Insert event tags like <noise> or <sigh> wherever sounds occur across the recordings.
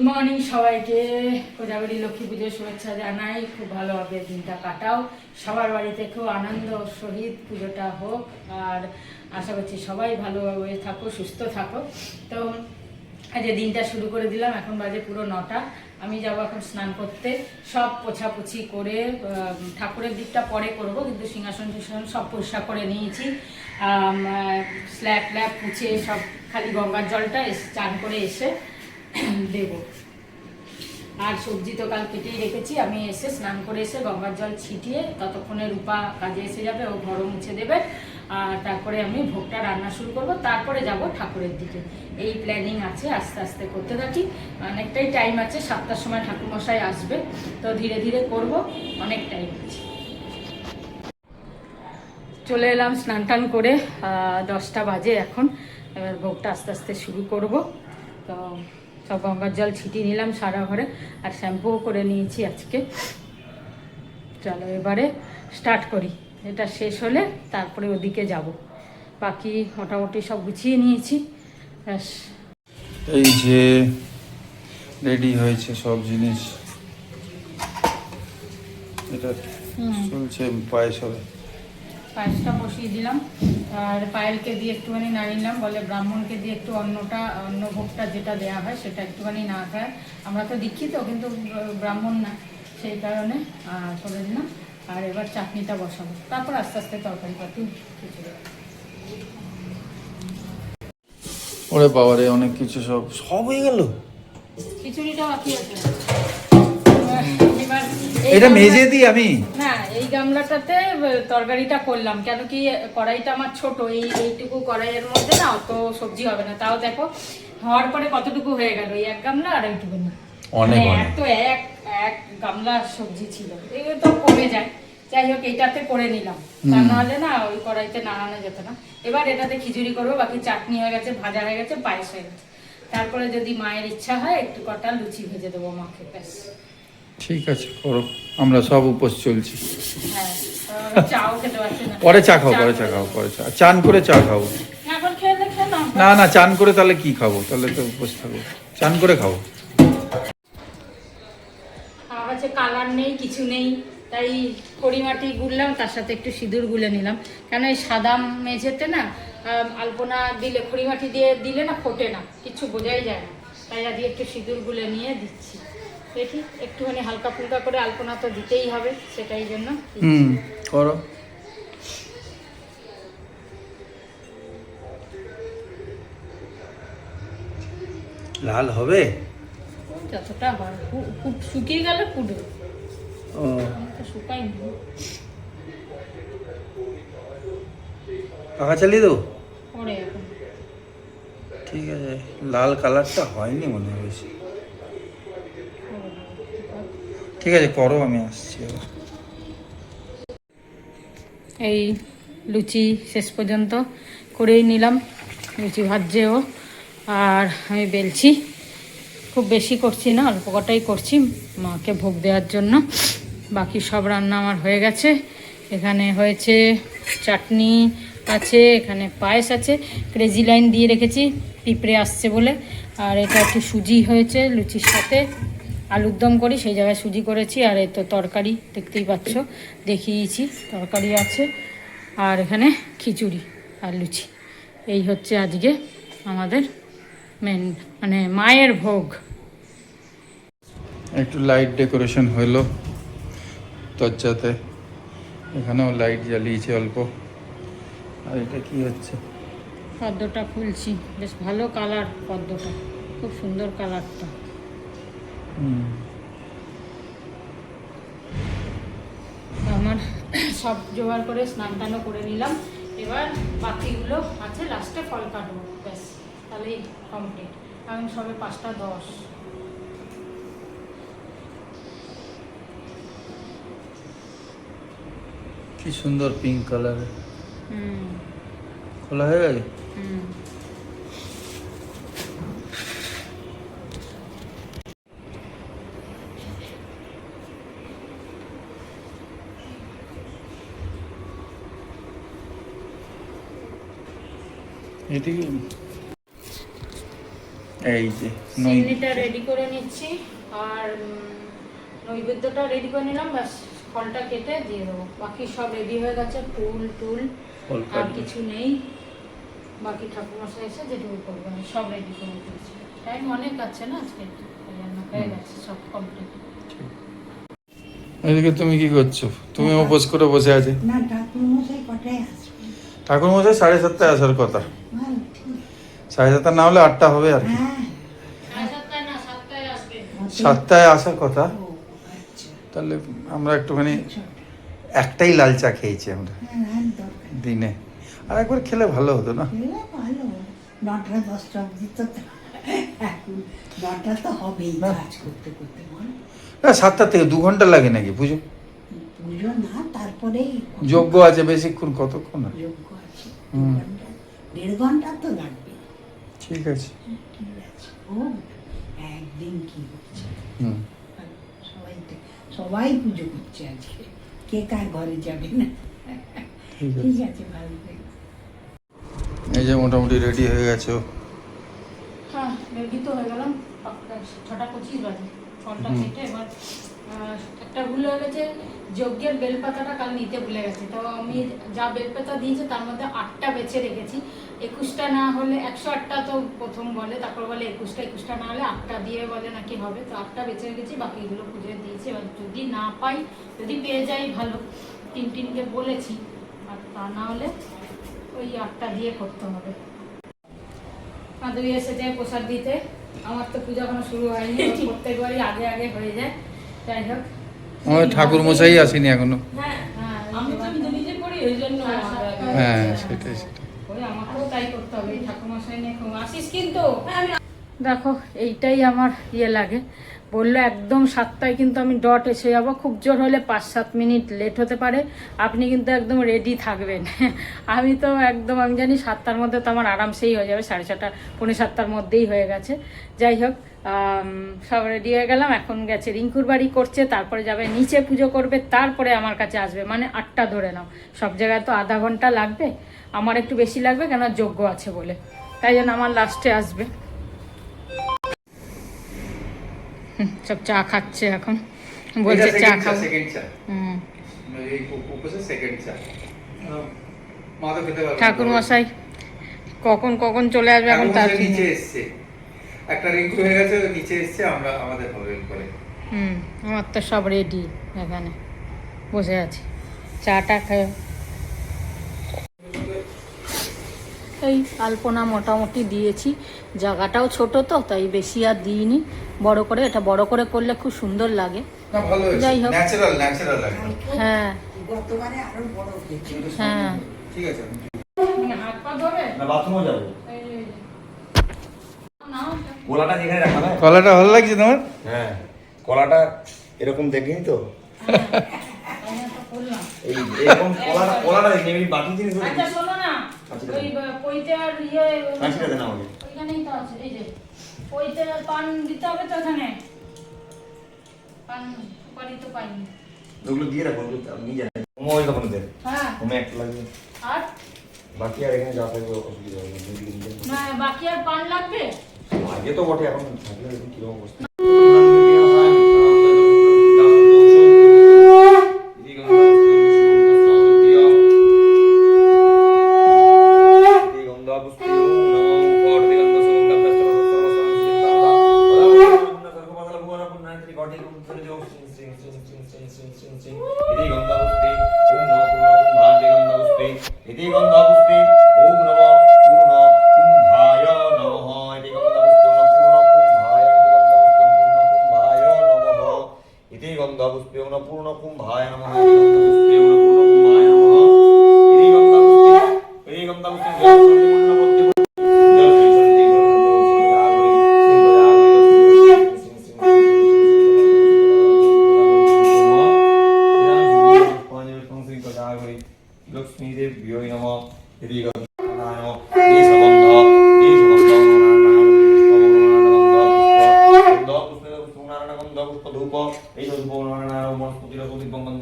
Good morning সবাইকে। কোজাগরি লক্ষ্মী পুজোর শুভেচ্ছা জানাই। খুব ভালোভাবে দিনটা কাটাও। সবার বাড়িতে খুব আনন্দ সহিত পুজোটা হোক। আর আশা করছি সবাই ভালোভাবে থাকো, সুস্থ থাকো। তো আজ এই দিনটা শুরু করে দিলাম, এখন বাজে পুরো নটা। আমি যাব এখন স্নান করতে। সব পোছাপুছি করে ঠাকুরের দিকটা পরে করব, কিন্তু সিংহাসন টিংহাসন সব পরিষ্কার করে নিয়েছি। স্ল্যাব ট্ল্যাব পুছে সব খালি গঙ্গার জলটা চান করে এসে দেব। আর সবজি তো কাল কেটেই রেখেছি। আমি এসে স্নান করে এসে গঙ্গার জল ছিটিয়ে ততক্ষণে রূপা কাজে এসে যাবে, ও ঘরও মুছে দেবে। আর তারপরে আমি ভোগটা রান্না শুরু করব। তারপরে যাব ঠাকুরের দিকে। এই প্ল্যানিং আছে, আস্তে আস্তে করতে থাকি। অনেকটাই টাইম আছে, সাতটার সময় ঠাকুরমশাই আসবে। তো ধীরে ধীরে করব, অনেক টাইম আছে। চলে এলাম স্নান টান করে দশটা বাজে এখন। এবার ভোগটা আস্তে আস্তে শুরু করব। তো সব গঙ্গার জল ছিটিয়ে নিলাম সারা ঘরে আর শ্যাম্পুও করে নিয়েছি আজকে। চলো এবারে স্টার্ট করি। এটা শেষ হলে তারপরে ওদিকে যাব। বাকি মোটামুটি সব গুছিয়ে নিয়েছি। ব্যাস। এই যে রেডি হয়েছে সব জিনিস। এটা। চলছে পায়েস হবে। পায়েসটা বসিয়ে দিলাম। আর পায়েলকে দিয়ে একটুখানি নাড়িয়ে নিলাম বলে ব্রাহ্মণকে দিয়ে একটু অন্নটা অন্ন ভোগটা যেটা দেওয়া হয় সেটা একটুখানি না খায়। আমরা তো দীক্ষিত কিন্তু ব্রাহ্মণ না সেই কারণে করে দিলাম। আর এবার চাটনিটা বসাবো। তারপর আস্তে আস্তে তরকারি পাতি ওরে বাবারে অনেক কিছু সব সব হয়ে গেল? খিচুড়িটা বাকি আছে। এবার এটা মেজে দিই আমি? না এই গামলাটাতে তরকারিটা করলাম কেন কি কড়াইটা আমার ছোট এই এইটুকু কড়াইয়ের মধ্যে না অত সবজি হবে না। তাও দেখো হওয়ার পরে কতটুকু হয়ে গেল এই এক গামলা আর এইটুকু না। অনেক, মানে। এত এক এক গামলা সবজি ছিল। এগুলো তো কমে যায়। যাই হোক এইটাতে করে নিলাম। তা নাহলে না ওই কড়াইতে নাড়ানো যেত না। এবার এটাতে খিচুড়ি করব বাকি চাটনি হয়ে গেছে ভাজা হয়ে গেছে পায়েস হয়ে গেছে। তারপরে যদি মায়ের ইচ্ছা হয় একটু কটা লুচি ভেজে দেবো মাকে ব্যাস। ঠিক আছে করো। আমরা সব উপোস চলছি। হ্যাঁ পরে চা খাও পরে চা খাও পরে চা। চান করে চা খাও। নাও। না না চান করে তাহলে কি খাব? তাহলে তো উপোস থাকব চান করে আমার কাছে কালার নেই কিছু নেই। তাই কড়িমাটি গুললাম তার সাথে একটু সিঁদুর গুলে নিলাম। কেন এই সাদা মেঝেতে না আলপনা দিলে খড়িমাটি দিয়ে দিলে না ফোটে না। কিছু বোঝাই যায় না। তাই আজকে একটু সিঁদুর গুলে নিয়ে দিচ্ছি। দেখি একটুখানি হালকা ফুলকা করে আলপনা তো দিতেই হবে সেটাই জন্য। হুম করো। লাল হবে? যতটা হয় শুকিয়ে গেলে ফুটবে। ও। শুকাইনি। পাখা চালিয়ে দেবো? ঠিক আছে লাল কালারটা হয়নি মনে হয় বেশি। ঠিক আছে, করো, আমি আসছি এই লুচি শেষ পর্যন্ত করেই নিলাম, লুচি ভাজছেও আর আমি বেলছি, খুব বেশি করছি না, অল্প কটাই করছি মাকে ভোগ দেওয়ার জন্য। বাকি সব রান্না আমার হয়ে গেছে। এখানে হয়েছে চাটনি আছে, এখানে পায়েস আছে ক্রেজি লাইন দিয়ে রেখেছি, পিঁপড়ে আসছে বলে। আর এটা একটু সুজি হয়েছে লুচির সাথে। আলুর দম করি সেই জায়গায় সুজি করেছি আর এই তো তরকারি দেখতেই পাচ্ছ দেখিয়েছি তরকারি আছে আর এখানে খিচুড়ি আর লুচি। এই হচ্ছে আজকে আমাদের মেন মানে মায়ের ভোগ। একটু লাইট ডেকোরেশন হলো দরজাতে এখানেও লাইট জ্বালিয়েছে অল্প। আর এটা কি হচ্ছে? পদ্মটা খুলছি বেশ ভালো কালার পদ্মটা খুব সুন্দর কালারটা। আমার সব জোগাড় করে স্নান টানও করে নিলাম। এবার বাকিগুলো আছে লাস্টে ফল কাটবো ব্যাস তাহলেই কমপ্লিট এখন সবে পাঁচটা দশ। কি সুন্দর পিঙ্ক কালার হুম। খোলা হয়ে গেছে? হুম। এটি এই যে রেডি করে নিচ্ছি আর নৈবেদ্যটা রেডি করে নিলাম ব্যাস ফলটা কেটে দিয়ে দেবো। বাকি সব রেডি হয়ে গেছে ফুল টুল আর কিছু নেই। বাকি ঠাকুরমশাই এসে যেটুকু করবে আমি সব রেডি করে দিয়েছি টাইম অনেক আছে না আজকে? হয়ে গেছে সব কমপ্লিট এদিকে তুমি কি করছ? তুমি উপোস করে বসে আছে? না ঠাকুর মশাই কটায় আসবে? ঠাকুর মশাই সাড়ে সাতটায় আসার কথা। সাড়ে সাতটা না হলে আটটা হবে আর কি। সাতটায় আসার কথা। তাহলে আমরা একটুখানি। একটাই লাল চা খেয়েছি আমরা দিনে। আর একবার খেলে ভালো হতো না? খেলে নটা দশটা অবধি তো নটা তো হবেই কাজ করতে করতে না সাতটা থেকে দু ঘণ্টা লাগে নাকি পুজো? পুজো না তারপরেই যোগ্য আছে বেশিক্ষণ কতক্ষণ? যোগ্য দেড় ঘণ্টা তো লাগবে। ঠিক আছে। ঠিক আছে ও একদিন কি হচ্ছে? সবাই সবাই পুজো করছে আজকে। কে কার ঘরে যাবে না? ঠিক আছে। ভালো এই যে মোটামুটি রেডি হয়ে গেছো হ্যাঁ রেডি তো হয়ে গেলাম। ছটা পঁচিশ বাজে। ফলটা কেটে এবার আহ, একটা ভুল হয়ে গেছে। যজ্ঞের বেলপাতাটা কাল নিতে ভুলে গেছে। তো আমি যা বেলপাতা দিয়েছি তার মধ্যে আটটা বেছে রেখেছি। একুশটা না হলে একশো আটটা তো প্রথম বলে তারপর বলে একুশটা একুশটা না হলে আটটা দিয়ে বলে নাকি হবে। তো আটটা বেছে রেখেছি বাকিগুলো পুজোয় দিয়েছি। এবার যদি না পাই যদি পেয়ে যাই ভালো। তিন তিনকে বলেছি আর তা না হলে ওই আটটা দিয়ে করতে হবে। মাধবী যায় প্রসাদ দিতে। আমার তো পূজা এখনও শুরু হয়নি <laughs> প্রত্যেকবারই আগে আগে হয়ে যায়। যাই হোক। আমার ঠাকুর মশাই আসেনি এখনও। হ্যাঁ দেখো এইটাই আমার ইয়ে লাগে। বলল, একদম সাতটায় কিন্তু আমি ডট এসে যাব। খুব জোর হলে পাঁচ সাত মিনিট লেট হতে পারে। আপনি কিন্তু একদম রেডি থাকবেন। <laughs> আমি তো একদম, আমি জানি সাতটার মধ্যে তো আমার আরামসেই হয়ে যাবে। সাড়ে ছটা, পৌনে সাতটার মধ্যেই হয়ে গেছে। যাই হোক সব রেডি হয়ে গেলাম। এখন গেছে রিঙ্কুর বাড়ি, করছে। তারপরে যাবে, নিচে পুজো করবে। তারপরে আমার কাছে আসবে। মানে আটটা ধরে নাও। সব জায়গায় তো আধা ঘণ্টা লাগবে। আমার একটু বেশি লাগবে কেন? যোগ্য আছে বলে। তাই জন্য আমার লাস্টে আসবে। সব চা খাচ্ছে এখন। বলছে চা খাও হুম। ঠাকুর মশাই কখন কখন চলে আসবে এখন তার নিচে এসছে। একটা রিঙ্কু হয়ে গেছে নিচে এসছে আমরা আমাদের হবে করে হুম আমার তো সব রেডি এখানে। বসে আছি। চাটা খেয়ে এই আলপনা মোটামুটি দিয়েছি। জায়গাটাও ছোট তো তাই বেশি আর দিইনি। বড় করে এটা বড় করে করলে খুব সুন্দর লাগে। না ভালো হয়েছে। যাই হোক। ন্যাচারাল ন্যাচারাল লাগে। হ্যাঁ। হ্যাঁ। ঠিক আছে কলাটা যেখানে রাখা কলাটা ভালো লাগছে তোমার? হ্যাঁ। কলাটা এরকম দেখিনি তো। এই এরকম কলাটা কলাটা দেখিনি বাকি জিনিস ওই আর ইয়ে কাঁচিটা দেন আমাকে ওইখানেই তো আছে এই যে। পইতে পান দিতে হবে তো এখানে পান সুপারি তো পাইনি। ওগুলো দিয়ে রাখুন ওগুলো আপনি নিয়ে ওই দোকানে দেন হ্যাঁ। হোমে একটা লাগবে। আর? বাকি আর এখানে যা থাকবে অসুবিধা হবে না। দুই দিন দেন। না বাকি আর পান লাগবে? আগে তো বটে এখন থাকলে কীরকম অবস্থা। 대로 들어줘 스윙스윙스윙스윙스윙스윙 이대 건다고 스윙 옴나 골라 옴나 대 건다고 스윙 이대 건다고 스윙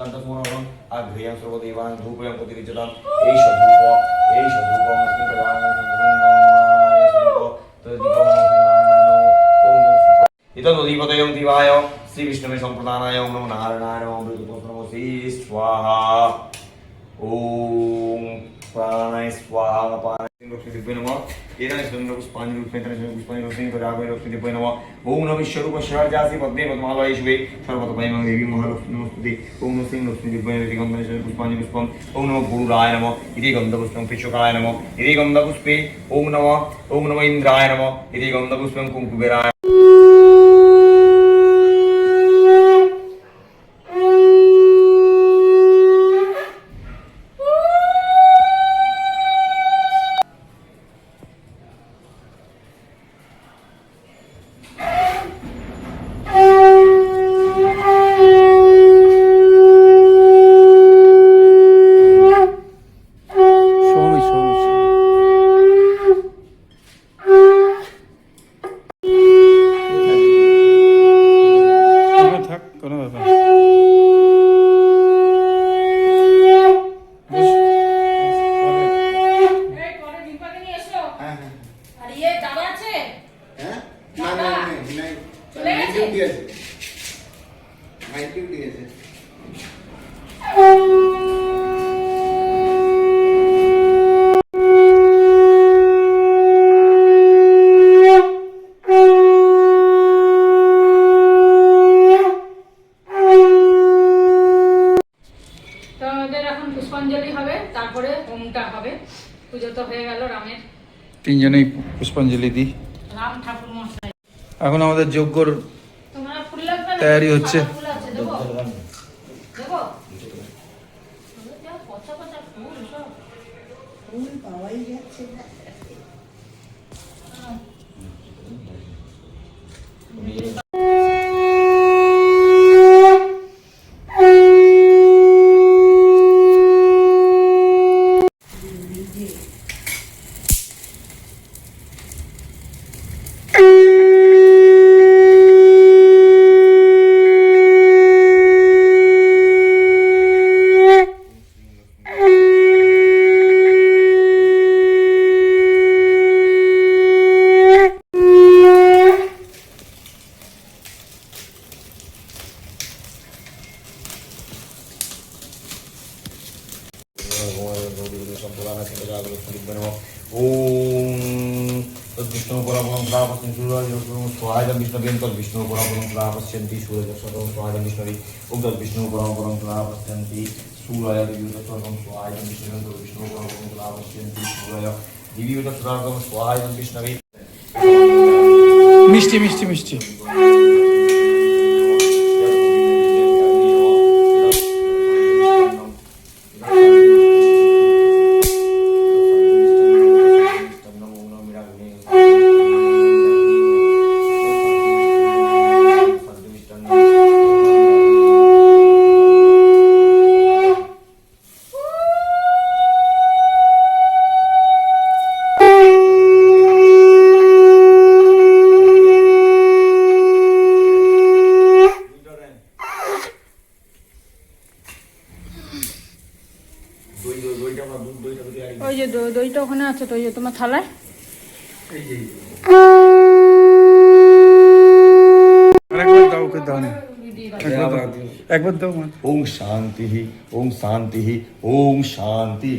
দণ্ড সমরণ আর ঘৃয়াং সর্বদেবান ধূপয়ং প্রতিরিচতাম এই সধূপ এই সধূপ তদধিপতয়ং দিবায় শ্রী বিষ্ণবে সম্প্রদানায় নমো নারায়ণায় নমো অমৃত নমো শ্রী স্বাহা ওম প্রাণায় স্বাহা পানায় লক্ষ্মী দিব্যে নমঃ এদানি সুন্দর পুষ্পাঞ্জলি রূপে তানি সুন্দর পুষ্পাঞ্জলি রূপে রাগবে লক্ষ্মী দিব্যে নমঃ ওম নমঃ বিশ্বরূপ শিরাজাসি পদ্মে পদ্মালয়ে শিবে সর্বতপাইমাং দেবী মহালক্ষ্মী নমস্তুতে ওম নমঃ শ্রী লক্ষ্মী দিব্যে নমঃ গন্ধানি সুন্দর পুষ্পাঞ্জলি পুষ্পম ওম নমঃ গুরুরায় নমঃ ইতি গন্ধপুষ্পং পিচ্ছকায় নমঃ ইতি গন্ধপুষ্পে ওম নমঃ ওম নমঃ ইন্দ্রায় নমঃ ইতি গন্ধপুষ্পং কুঙ্কুবেরায় সৌমি ডিউটি আছে। তো আমাদের এখন পুষ্পাঞ্জলি হবে তারপরে হোমটা হবে। পুজো তো হয়ে গেল রামের। তিনজনেই পুষ্পাঞ্জলি দিই। রাম ঠাকুর মশাই এখন আমাদের যজ্ঞর? তৈরি হচ্ছে। সাদা ফুল আছে, দেবো? দেবো? যা পচা পচা ফুল সব। ফুল পাওয়াই যাচ্ছে না ओम বিষ্ণু পরমপরন্ত্রা পশ্যন্তি সূর্যশতম স্বায়ং বিষ্ণুরি উগ্র বিষ্ণু পরমপরন্ত্রা পশ্যন্তি সূর্য দিবিউতম স্বায়ং বিষ্ণু বিষ্ণু পরমপরন্ত্রা পশ্যন্তি সূর্য দিবিউতম স্বায়ং বিষ্ণুরি মিষ্টি মিষ্টি মিষ্টি। ওই যে দই- দইটা ওখানে আছে তো ওই যে তোমার থালায়? একবার দাও। ওম শান্তি ওম শান্তি ওম শান্তি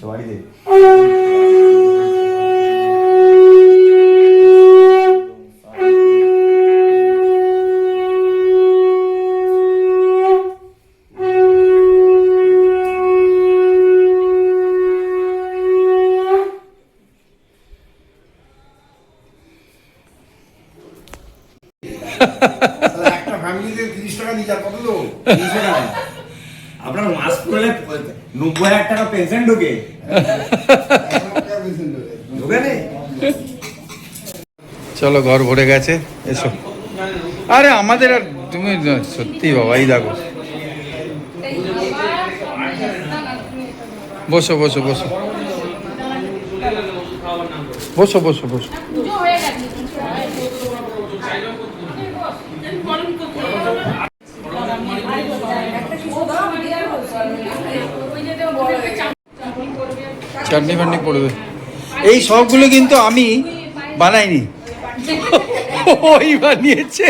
বাড়িতে তাহলে তিরিশ টাকা যার কত তিরিশ টাকা আপনার মাস নব্বই হাজার টাকা পেনশন ঢোকে। ঢোকে নেই চলো ঘর ভরে গেছে এসো। আরে আমাদের আর তুমি সত্যি বাবা এই দেখো। বসো বসো বসো। বসো বসো বসো পুজো হয়ে গেছে ওই যে দেবো বড় একটা চাটনি করবে চাটনি ফাটনি পড়বে এই সবগুলো কিন্তু আমি বানাইনি। ওই বানিয়েছে।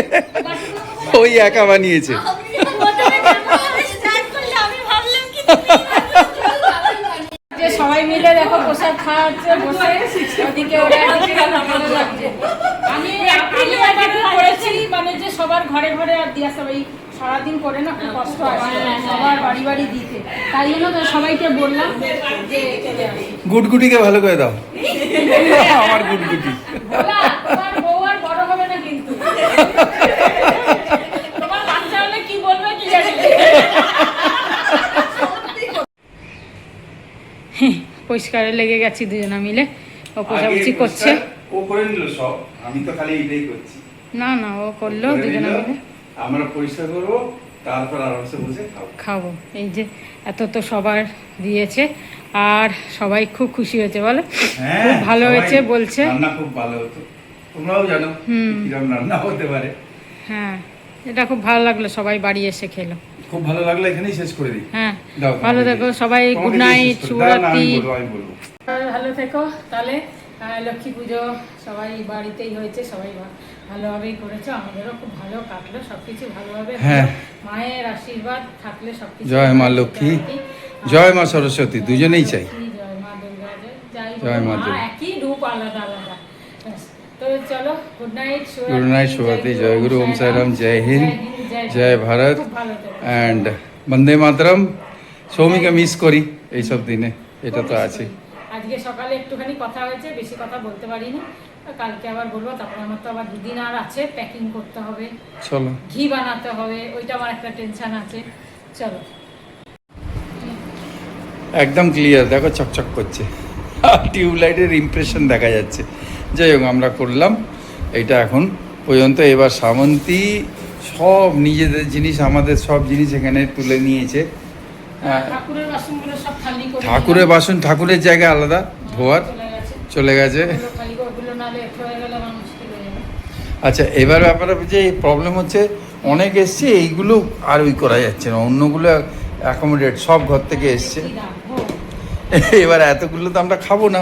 ওই একা বানিয়েছে। সবাই মিলে দেখো প্রসাদ খাওয়াচ্ছে বসে ওদিকে আমি এবারে করেছি মানে যে সবার ঘরে ঘরে আর দিয়ে দিয়া সবাই সারাদিন করে না খুব কষ্ট আসে সবার বাড়ি বাড়ি দিতে। তাই জন্য তো সবাইকে বললাম যে গুটগুটিকে ভালো করে দাও। আমার গুটগুটি। বউ আর বড় হবে না কিন্তু। তোমার বাচ্চা হলে কি বলবে কি জানি। পরিষ্কারে লেগে গেছি দুজনা মিলে। ও পোছাপুছি করছে। ও করে নিল সব। আমি তো খালি এটাই করছি। না না ও করল করে দুজনা মিলে। আমরা পরিষ্কার করব তারপর আরামসে বসে খাব। এই যে এত তো সবার দিয়েছে আর সবাই খুব খুশি হয়েছে বলো? খুব ভালো হয়েছে বলছে। রান্না খুব ভালো হতো। তোমরাও জানো রান্না হতে পারে। হ্যাঁ এটা খুব ভালো লাগল সবাই বাড়ি এসে খেলো। খুব ভালো লাগল এখানেই শেষ করে দিই। হ্যাঁ ভালো থেকো সবাই গুড নাইট শুভরাত্রি। ভালো থেকো তাহলে লক্ষ্মী পুজো সবাই বাড়িতেই হয়েছে সবাই ভালোভাবেই করেছে আমাদেরও খুব ভালো কাটলো সবকিছু ভালোভাবে হ্যাঁ। মায়ের আশীর্বাদ থাকলে সবকিছু জয় মা লক্ষ্মী, জয় মা সরস্বতী, দুজনেই চাই। জয় মা দুর্গা জয় জয় মা একই রূপ আলাদা আলাদা। তো চলো গুড নাইট গুড নাইট শুভরাত্রি জয় গুরু ওম সাইরাম জয় হিন্দ জয় ভারত। অ্যান্ড বন্দে মাতরম সৌমিকে মিস করি এইসব দিনে এটা তো আছে। আজকে সকালে একটুখানি কথা হয়েছে বেশি কথা বলতে পারিনি। কালকে আবার বলব তারপরে আমার তো আবার দুদিন আর আছে প্যাকিং করতে হবে। চলো। ঘি বানাতে হবে ওইটা আমার একটা টেনশন আছে। চলো। একদম ক্লিয়ার দেখো চকচক করছে। <laughs> টিউবলাইটের ইমপ্রেশন দেখা যাচ্ছে। যাই হোক আমরা করলাম। এটা এখন পর্যন্ত এবার সামন্তী সব নিজেদের জিনিস আমাদের সব জিনিস এখানে তুলে নিয়েছে। ঠাকুরের বাসন ঠাকুরের জায়গা আলাদা ধোয়ার চলে গেছে। আচ্ছা এবার ব্যাপারে যে প্রবলেম হচ্ছে অনেক এসছে এইগুলো আর ওই করা যাচ্ছে না। অন্যগুলো অ্যাকোমোডেট সব ঘর থেকে এসছে। এবার এতগুলো তো আমরা খাব না।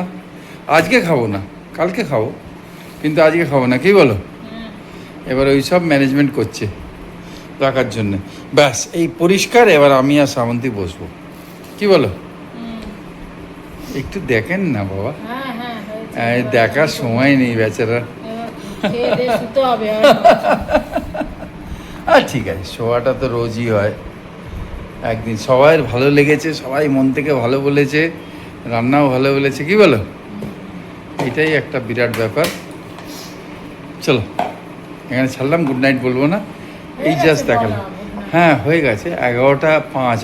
আজকে খাব না কালকে খাব। কিন্তু আজকে খাব না কি বলো? এবার ওই সব ম্যানেজমেন্ট করছে রাখার জন্য। ব্যাস এই পরিষ্কার এবার আমি আর সামন্তি বসবো। কি বলো? একটু দেখেন না বাবা। হ্যাঁ হ্যাঁ দেখার সময় নেই বেচারা। আর <laughs> ঠিক আছে শোয়াটা তো রোজই হয়। একদিন সবাই ভালো লেগেছে সবাই মন থেকে ভালো বলেছে রান্নাও ভালো বলেছে কি বলো? এটাই একটা বিরাট ব্যাপার। চলো এখানে ছাড়লাম গুড নাইট বলব না। এই জাস্ট দেখালাম। হ্যাঁ হয়ে গেছে এগারোটা পাঁচ